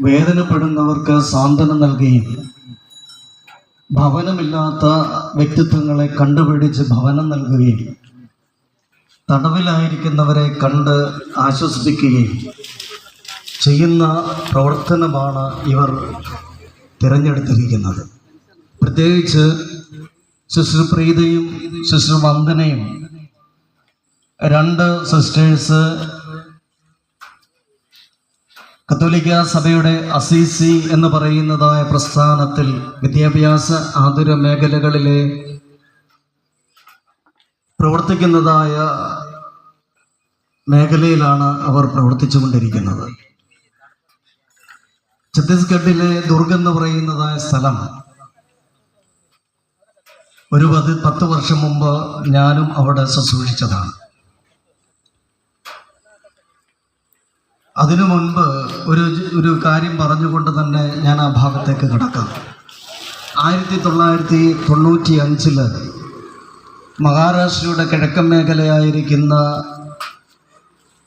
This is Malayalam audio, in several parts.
വേദനപ്പെടുന്നവർക്ക് സാന്ത്വനം നൽകുകയും ഭവനമില്ലാത്ത വ്യക്തിത്വങ്ങളെ കണ്ടുപിടിച്ച് ഭവനം നൽകുകയും തടവിലായിരിക്കുന്നവരെ കണ്ട് ആശ്വസിപ്പിക്കുകയും ചെയ്യുന്ന പ്രവർത്തനമാണ് ഇവർ തിരഞ്ഞെടുത്തിരിക്കുന്നത്. പ്രത്യേകിച്ച് സിസ്റ്റർ പ്രീതയും സിസ്റ്റർ വന്ദനയും രണ്ട് സിസ്റ്റേഴ്സ് കത്തോലിക്ക സഭയുടെ അസീസി എന്ന് പറയുന്നതായ പ്രസ്ഥാനത്തിൽ വിദ്യാഭ്യാസ ആതുര മേഖലകളിലെ പ്രവർത്തിക്കുന്നതായ മേഖലയിലാണ് അവർ പ്രവർത്തിച്ചുകൊണ്ടിരിക്കുന്നത്. ഛത്തീസ്ഗഡിലെ ദുർഗ് എന്ന് പറയുന്നതായ സ്ഥലം ഒരു പത് പത്ത് വർഷം മുമ്പ് ഞാനും അവിടെ ശുശ്രൂഷിച്ചതാണ്. അതിനു മുൻപ് ഒരു ഒരു കാര്യം പറഞ്ഞുകൊണ്ട് തന്നെ ഞാൻ ആ ഭാഗത്തേക്ക് കിടക്കാം. ആയിരത്തി തൊള്ളായിരത്തി തൊണ്ണൂറ്റി അഞ്ചിൽ മഹാരാഷ്ട്രയുടെ കിഴക്കൻ മേഖലയായിരിക്കുന്ന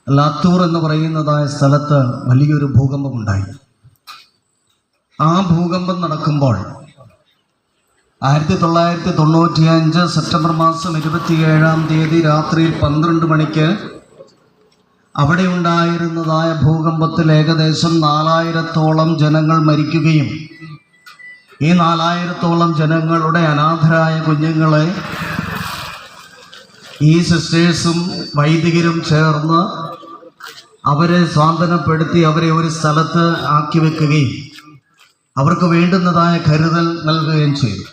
ലാത്തൂർ എന്ന് പറയുന്നതായ സ്ഥലത്ത് വലിയൊരു ഭൂകമ്പമുണ്ടായി. ആ ഭൂകമ്പം നടക്കുമ്പോൾ ആയിരത്തി തൊള്ളായിരത്തി തൊണ്ണൂറ്റി അഞ്ച് സെപ്റ്റംബർ മാസം ഇരുപത്തിയേഴാം തീയതി രാത്രിയിൽ പന്ത്രണ്ട് മണിക്ക് അവിടെ ഉണ്ടായിരുന്നതായ ഭൂകമ്പത്തിൽ ഏകദേശം നാലായിരത്തോളം ജനങ്ങൾ മരിക്കുകയും ഈ നാലായിരത്തോളം ജനങ്ങളുടെ അനാഥരായ കുഞ്ഞുങ്ങളെ ഈ സിസ്റ്റേഴ്സും വൈദികരും ചേർന്ന് അവരെ സ്വാന്തനപ്പെടുത്തി അവരെ ഒരു സ്ഥലത്ത് ആക്കി വെക്കുകയും അവർക്ക് വേണ്ടുന്നതായ കരുതൽ നൽകുകയും ചെയ്തു.